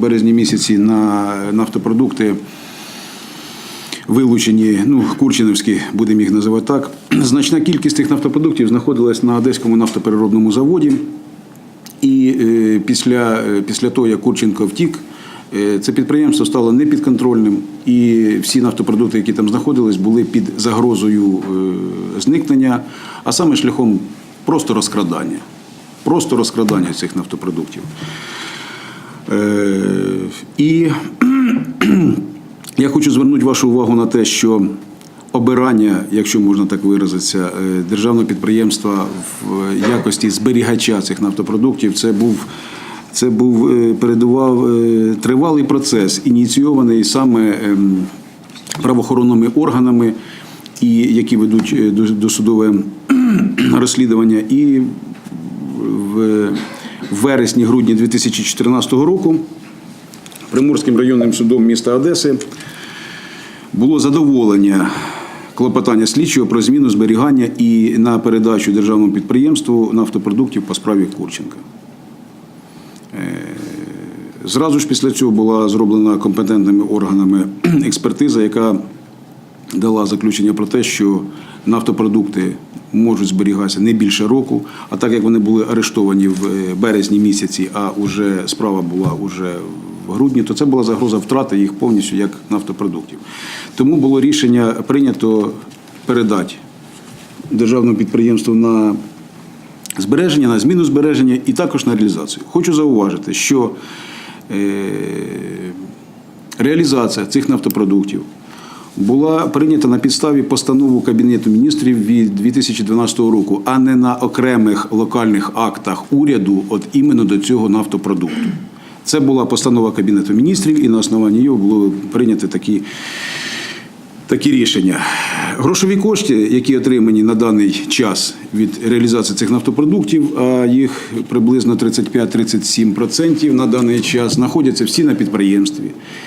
березні місяці на нафтопродукти вилучені, ну, Курчинівські, будемо їх називати так. Значна кількість цих нафтопродуктів знаходилась на Одеському нафтопереробному заводі. І е, після, е, після того, як Курченко втік, е, це підприємство стало непідконтрольним, і всі нафтопродукти, які там знаходились, були під загрозою е, зникнення, а саме шляхом просто розкрадання. Просто розкрадання цих нафтопродуктів. Е, І я хочу звернути вашу увагу на те, що обирання, якщо можна так виразитися, е, державного підприємства в якості зберігача цих нафтопродуктів, це був. Це був е, передував е, тривалий процес, ініційований саме ем, правоохоронними органами, і які ведуть е, до- досудове розслідування. І в вересні-грудні 2014 року Приморським районним судом міста Одеси було задоволення клопотання слідчого про зміну зберігання і на передачу державному підприємству нафтопродуктів по справі Курченка. Е, Зразу ж після цього була зроблена компетентними органами експертиза, яка дала заключення про те, що нафтопродукти можуть зберігатися не більше року. А так як вони були арештовані в е, березні місяці, а вже справа була уже в грудні, то це була загроза втрати їх повністю як нафтопродуктів. Тому було рішення прийнято передати державному підприємству на збереження, на зміну збереження і також на реалізацію. Хочу зауважити, що е, реалізація цих нафтопродуктів була прийнята на підставі постанови Кабінету міністрів від 2012 року, а не на окремих локальних актах уряду, от іменно до цього нафтопродукту. Це була постанова Кабінету міністрів, і на основанні його було прийнято такі такі рішення. Грошові кошти, які отримані на даний час від реалізації цих нафтопродуктів, а їх приблизно 35-37% на даний час знаходяться всі на підприємстві.